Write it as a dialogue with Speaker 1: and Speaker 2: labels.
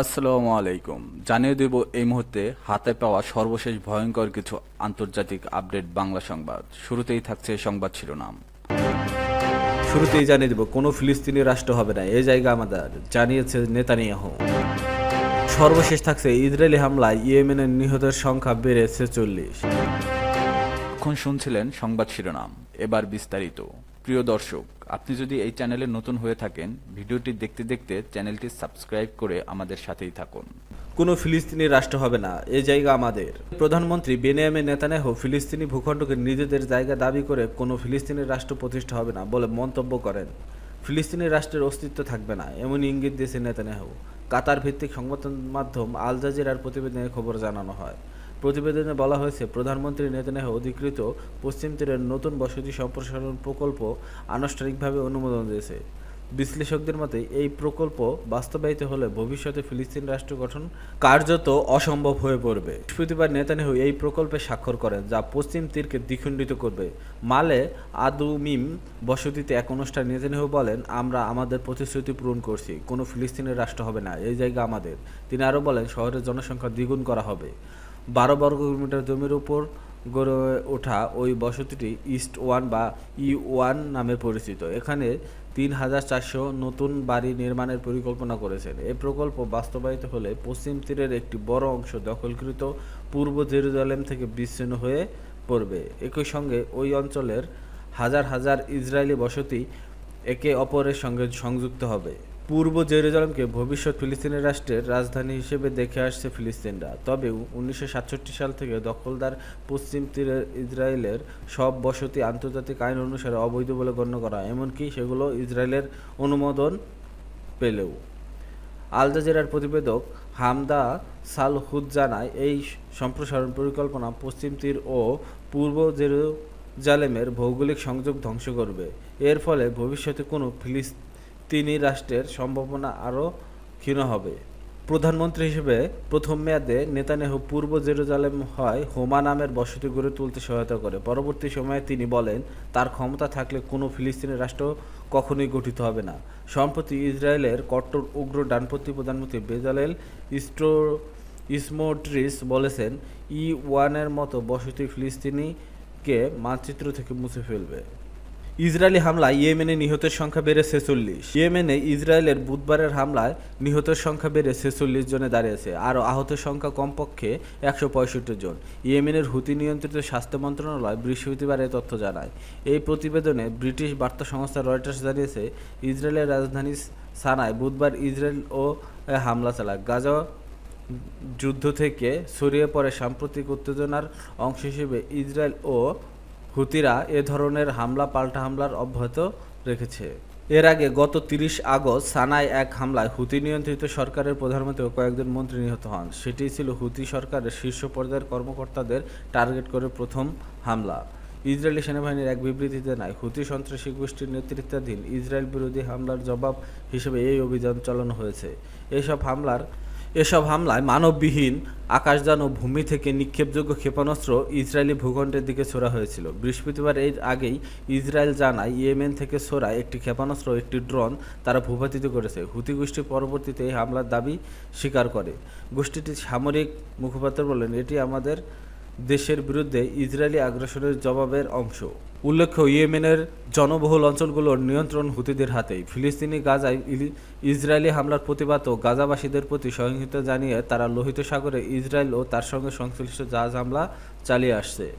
Speaker 1: আসসালামু আলাইকুম। জানিয়ে দেব এই মুহূর্তে হাতে পাওয়া সর্বশেষ ভয়ঙ্কর কিছু আন্তর্জাতিক আপডেট বাংলা সংবাদ। শুরুতেই থাকছে সংবাদ শিরোনাম।
Speaker 2: শুরুতেই জানিয়ে দেব কোনো ফিলিস্তিনি রাষ্ট্র হবে না এই জায়গা আমাদের জানিয়েছে নেতানিয়াহু। সর্বশেষ থাকছে ইসরায়েলি হামলায় ইয়েমেনের নিহতের সংখ্যা বেড়েছে চল্লিশ।
Speaker 1: এখন শুনছিলেন সংবাদ শিরোনাম। এবার বিস্তারিত। প্রিয় দর্শক, আপনি যদি এই চ্যানেলে নতুন হয়ে থাকেন, ভিডিওটি দেখতে দেখতে চ্যানেলটি সাবস্ক্রাইব করে আমাদের সাথেই থাকুন।
Speaker 2: কোনো ফিলিস্তিনি রাষ্ট্র হবে না, এ জায়গা আমাদের। প্রধানমন্ত্রী বেনিয়ামে নেতানেহ ফিলিস্তিনি ভূখণ্ডকে নিজেদের জায়গা দাবি করে কোনো ফিলিস্তিনি রাষ্ট্র প্রতিষ্ঠা হবে না বলে মন্তব্য করেন। ফিলিস্তিনি রাষ্ট্রের অস্তিত্ব থাকবে না এমন ইঙ্গিত দিয়েছে নেতানেহ। কাতার ভিত্তিক সংবাদ মাধ্যম আল জাজিরার প্রতিবেদনে খবর জানানো হয়। প্রতিবেদনে বলা হয়েছে, প্রধানমন্ত্রী নেতানিয়াহু অধিকৃত পশ্চিম তীরের নতুন বসতি সম্প্রসারণ প্রকল্প আনুষ্ঠানিকভাবে অনুমোদন দিয়েছে। বিশ্লেষকদের মতে, এই প্রকল্প বাস্তবায়িত হলে ভবিষ্যতে ফিলিস্তিন রাষ্ট্র গঠন কার্যত অসম্ভব হয়ে পড়বে। বৃহস্পতিবার নেতানিয়াহু এই প্রকল্পে স্বাক্ষর করেন, যা পশ্চিম তীরকে দ্বিখণ্ডিত করবে। মালে আদুমিম বসতিতে এক অনুষ্ঠানে নেতানিয়াহু বলেন, আমরা আমাদের প্রতিশ্রুতি পূরণ করছি, কোনো ফিলিস্তিনের রাষ্ট্র হবে না, এই জায়গা আমাদের। তিনি আরও বলেন, শহরের জনসংখ্যা দ্বিগুণ করা হবে। বারো বর্গ কিলোমিটার জমির উপর গড়ে ওঠা ওই বসতিটি ইস্ট ওয়ান বা ই ওয়ান নামে পরিচিত। এখানে তিন হাজার চারশো নতুন বাড়ি নির্মাণের পরিকল্পনা করেছেন। এই প্রকল্প বাস্তবায়িত হলে পশ্চিম তীরের একটি বড় অংশ দখলকৃত পূর্ব জেরুজালেম থেকে বিচ্ছিন্ন হয়ে পড়বে। একই সঙ্গে ওই অঞ্চলের হাজার হাজার ইসরায়েলি বসতি একে অপরের সঙ্গে সংযুক্ত হবে। পূর্ব জেরুজালেমকে ভবিষ্যৎ ফিলিস্তিনের রাষ্ট্রের রাজধানী হিসেবে দেখে আসছে ফিলিস্তিনরা। তবে উনিশশো সাতষট্টি সাল থেকে দখলদার পশ্চিম তীরের ইসরায়েলের সব বসতি আন্তর্জাতিক আইন অনুসারে অবৈধ বলে গণ্য করা, এমনকি সেগুলো ইসরায়েলের অনুমোদন পেলেও। আল জাজিরার প্রতিবেদক হামদা সালহুদ জানায় এই সম্প্রসারণ পরিকল্পনা পশ্চিম তীর ও পূর্ব জেরুজালেমের ভৌগোলিক সংযোগ ধ্বংস করবে। এর ফলে ভবিষ্যতে কোনো ফিলিস্তিনি রাষ্ট্রের সম্ভাবনা আরও ক্ষীণ হবে। প্রধানমন্ত্রী হিসেবে প্রথম মেয়াদে নেতানিয়াহু পূর্ব জেরুজালেম হয় হোমা নামের বসতি গড়ে তুলতে সহায়তা করে। পরবর্তী সময়ে তিনি বলেন, তার ক্ষমতা থাকলে কোনো ফিলিস্তিনি রাষ্ট্র কখনোই গঠিত হবে না। সম্প্রতি ইসরায়েলের কট্টর উগ্র ডানপন্থী প্রধানমন্ত্রী বেজালেল ইস্ট্রো ইসমোট্রিস বলেছেন, ই ওয়ানের মতো বসতি ফিলিস্তিনিকে মানচিত্র থেকে মুছে ফেলবে। ইসরায়েলি হামলায় ইয়েমেনে নিহতের সংখ্যা বেড়ে ছেচল্লিশ। ইয়েমেনে ইসরায়েলের বুধবারের হামলায় নিহতের সংখ্যা বেড়ে ছেচল্লিশ জনে দাঁড়িয়েছে আর আহতের সংখ্যা কমপক্ষে একশো পঁয়ষট্টি জন। ইয়েমেনের হুতি নিয়ন্ত্রিত স্বাস্থ্য মন্ত্রণালয় বৃহস্পতিবার এই তথ্য জানায়। এই প্রতিবেদনে ব্রিটিশ বার্তা সংস্থা রয়টার্স জানিয়েছে, ইসরায়েলের রাজধানী সানায় বুধবার ইসরায়েল ও হামলা চালায়। গাজা যুদ্ধ থেকে ছড়িয়ে পড়ে সাম্প্রতিক উত্তেজনার অংশ হিসেবে ইসরায়েল ও হুতিরা এ ধরনের হামলা পাল্টা হামলার অব্যাহত রেখেছে। এর আগে গত তিরিশ আগস্ট সানায় এক হামলায় হুতি নিয়ন্ত্রিত সরকারের প্রধানমন্ত্রী ও কয়েকজন মন্ত্রী নিহত হন। সেটি ছিল হুতি সরকারের শীর্ষ পর্যায়ের কর্মকর্তাদের টার্গেট করে প্রথম হামলা। ইসরায়েলি সেনাবাহিনীর এক বিবৃতিতে জানায়, হুতি সন্ত্রাসী গোষ্ঠীর নেতৃত্বাধীন ইসরায়েল বিরোধী হামলার জবাব হিসেবে এই অভিযান চালানো হয়েছে। এসব হামলার এসব হামলায় মানববিহীন আকাশযান ও ভূমি থেকে নিক্ষেপযোগ্য ক্ষেপণাস্ত্র ইসরায়েলি ভূখণ্ডের দিকে ছোড়া হয়েছিল। বৃহস্পতিবার এর আগেই ইসরায়েল জানায় ইয়েমেন থেকে ছোড়া একটি ক্ষেপণাস্ত্র একটি ড্রোন তারা ভূপাতিত করেছে। হুতি গোষ্ঠী পরবর্তীতে এই হামলার দাবি স্বীকার করে। গোষ্ঠীটির সামরিক মুখপাত্র বলেন, এটি আমাদের দেশের বিরুদ্ধে ইসরায়েলি আগ্রাসনের জবাবের অংশ। উল্লেখ্য, ইয়েমেনের জনবহুল অঞ্চলগুলোর নিয়ন্ত্রণ হুতিদের হাতেই। ফিলিস্তিনি গাজায় ইসরায়েলি হামলার প্রতিবাদ ও গাজাবাসীদের প্রতি সহিংসতা জানিয়ে তারা লোহিত সাগরে ইসরায়েল ও তার সঙ্গে সংশ্লিষ্ট জাহাজ হামলা চালিয়ে আসছে।